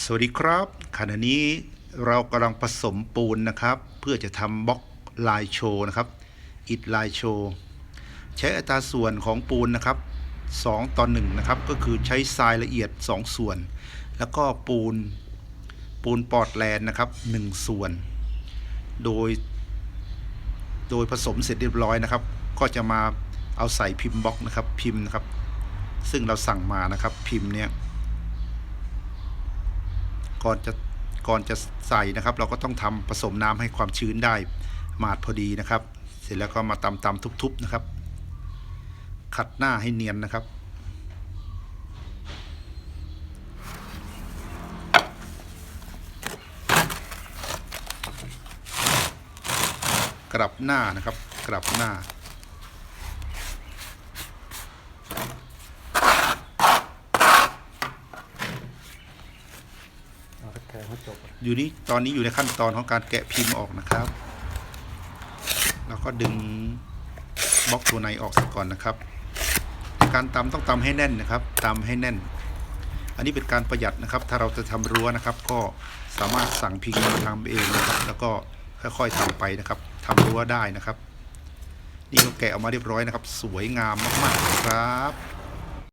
สวัสดีครับ ขณะนี้เรากำลังผสมปูนนะครับ เพื่อจะทำบล็อกลายโชว์นะครับ อิฐลายโชว์ใช้อัตราส่วนของปูนนะครับ 2 ต่อ1นะครับ ก็คือใช้ทรายละเอียด 2 ส่วน แล้วก็ปูนปูนปอร์ตแลนด์นะครับ 1 ส่วน โดย โดยผสมเสร็จเรียบร้อยนะครับ ก็จะมาเอาใส่พิมพ์บล็อกนะครับพิมพ์นะครับ ซึ่งเราสั่งมานะครับพิมพ์เนี่ย ก่อนจะก่อนจะใส่นะครับ เราก็ต้องทำผสมน้ำให้ความชื้นได้หมาดพอดีนะครับ เสร็จแล้วก็มาตำตำทุบๆนะครับ ขัดหน้าให้เนียนนะครับ กลับหน้านะครับ กลับหน้า เอาตะ แกรงให้จบอยู่นี้ตอนนี้อยู่ในขั้นตอนของการแกะพิมพ์ออกนะครับ แล้วก็ดึงบล็อกตัวในออกซะก่อนนะครับ การตำต้องตำให้แน่นนะครับตำให้แน่น อันนี้เป็นการประหยัดนะครับ ถ้าเราจะทำรั้วนะครับ ก็สามารถสั่งพิมพ์มาทำเองนะครับ แล้วก็ค่อยๆทำไปนะครับทำรั้วได้นะครับ นี่เราแกะออกมาเรียบร้อยนะครับ สวยงามมากๆครับ